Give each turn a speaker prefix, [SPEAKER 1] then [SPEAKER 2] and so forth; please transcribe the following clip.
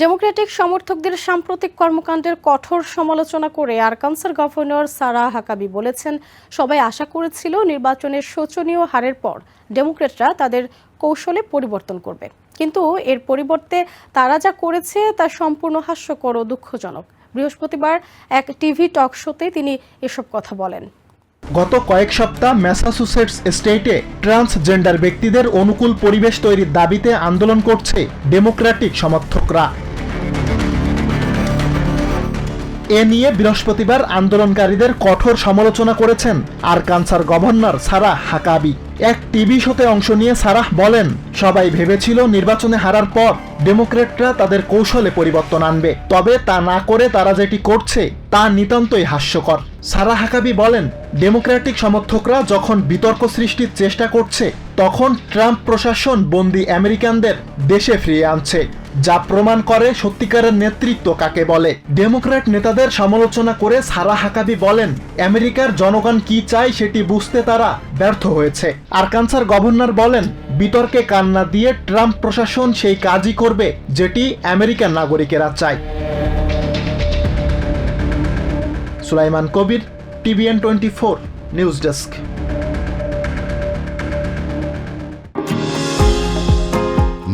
[SPEAKER 1] Democratic সমর্থকদের সাম্প্রতিক কর্মকাণ্ডের কঠোর সমালোচনা করে আরকানসার গভর্নর সারা হাকাবি বলেছেন, সবাই আশা করেছিল নির্বাচনের শোচনীয় হারের পর ডেমোক্রেটরা তাদের কৌশলে পরিবর্তন করবে। কিন্তু এর পরিবর্তে তারা যা করেছে তা সম্পূর্ণ হাস্যকর ও দুঃখজনক। বৃহস্পতিবার এক টিভি টক শোতে তিনি এসব কথা বলেন।
[SPEAKER 2] গত কয়েক সপ্তাহ ম্যাসাচুসেটস স্টেটে ট্রান্সজেন্ডার ব্যক্তিদের অনুকূল পরিবেশ তৈরির দাবিতে আন্দোলন করছে ডেমোক্র্যাটিক সমর্থকরা। এ নিয়ে বৃহস্পতিবার আন্দোলনকারীদের কঠোর সমালোচনা করেছেন আরকানসার গভর্নর সারাহ হাকাবি। এক টিভি শোতে অংশ নিয়ে সারাহ বলেন, সবাই ভেবেছিল নির্বাচনে হারার পর ডেমোক্রেটরা তাদের কৌশলে পরিবর্তন আনবে। তবে তা না করে তারা যেটি করছে, তা নিতান্তই হাস্যকর। সারা হাকাবি বলেন ডেমোক্রেটিক সমর্থকরা যখন বিতর্ক সৃষ্টির চেষ্টা করছে তখন ট্রাম্প প্রশাসন বন্দি আমেরিকানদের দেশে ফিরিয়ে আনছে, যা প্রমাণ করে সত্যিকারের নেতৃত্ব কাকে বলে। ডেমোক্র্যাট নেতাদের সমালোচনা করে সারা হাকাবি বলেন, আমেরিকার জনগণ কি চায় সেটি বুঝতে তারা ব্যর্থ হয়েছে। আরকানসার গভর্নর বলেন, বিতর্কে কান্না দিয়ে ট্রাম্প প্রশাসন সেই কাজই করবে যেটি আমেরিকান নাগরিকেরা চায়। Sulaiman Kabir, TVN twenty four, news desk.